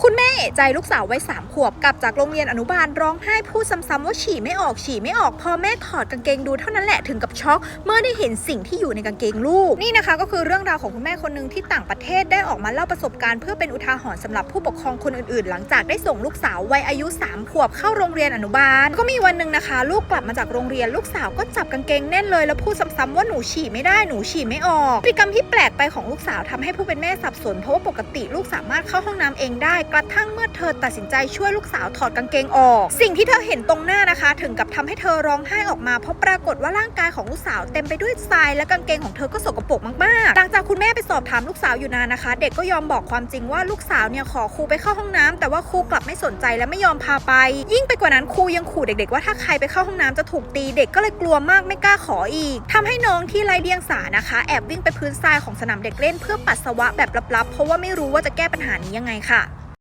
คุณแม่เอะใจลูกสาววัยสามขวบกลับจากโรงเรียนอนุบาลร้องไห้พูดซ้ำๆว่าฉี่ไม่ออกฉี่ไม่ออกพอแม่ถอดกางเกงดูเท่านั้นแหละถึงกับช็อก เมื่อได้เห็นสิ่งที่อยู่ในกางเกงลูก นี่นะคะก็คือเรื่องราวของคุณแม่คนหนึ่งที่ต่างประเทศได้ออกมาเล่าประสบการณ์เพื่อเป็นอุทาหรณ์สำหรับผู้ปกครองคนอื่นๆ หลังจากได้ส่งลูกสาววัยอายุ3ขวบเข้าโรงเรียนอนุบาล ก็มีวันหนึ่งนะคะ ลูกกลับมาจากโรงเรียนลูกสาวก็จับกางเกงแน่นเลย แล้วพูดซ้ำๆว่าหนูฉี่ไม่ได้หนูฉี่ไม่ออกพฤติกรรมที่แปลกไปของลูกสาวทำให้ผู้เป็นแม่สับสนเพราะว่าปกติลูกสามารถเข้าห้องน้ำเองได้กระทั่งเมื่อเธอตัดสินใจช่วยลูกสาวถอดกางเกงออก สิ่งที่เธอเห็นตรงหน้านะคะ ถึงกับทำให้เธอร้องไห้ออกมาเพราะปรากฏว่าร่างกายของลูกสาวเต็มไปด้วยทรายและกางเกงของเธอก็สกปรกมากๆหลังจากคุณแม่ไปสอบถามลูกสาวอยู่นานนะคะ เด็กก็ยอมบอกความจริงว่าลูกสาวเนี่ยขอครูไปเข้าห้องน้ำแต่ว่าครูกลับไม่สนใจและไม่ยอมพาไป ยิ่งไปกว่านั้นครูยังขู่เด็กๆว่าถ้าใครไปเข้าห้องน้ำจะถูกตีเด็กก็เลยกลัวมากไม่กล้าขออีกทำให้น้องที่ไรเดียงสานะคะ แอบวิ่งไปพื้นทรายของสนามเด็กเล่นเพื่อปัสสาวะแบบลับๆ เพราะว่าไม่รู้ว่าจะแก้ปัญหานี้ยังไงค่ะ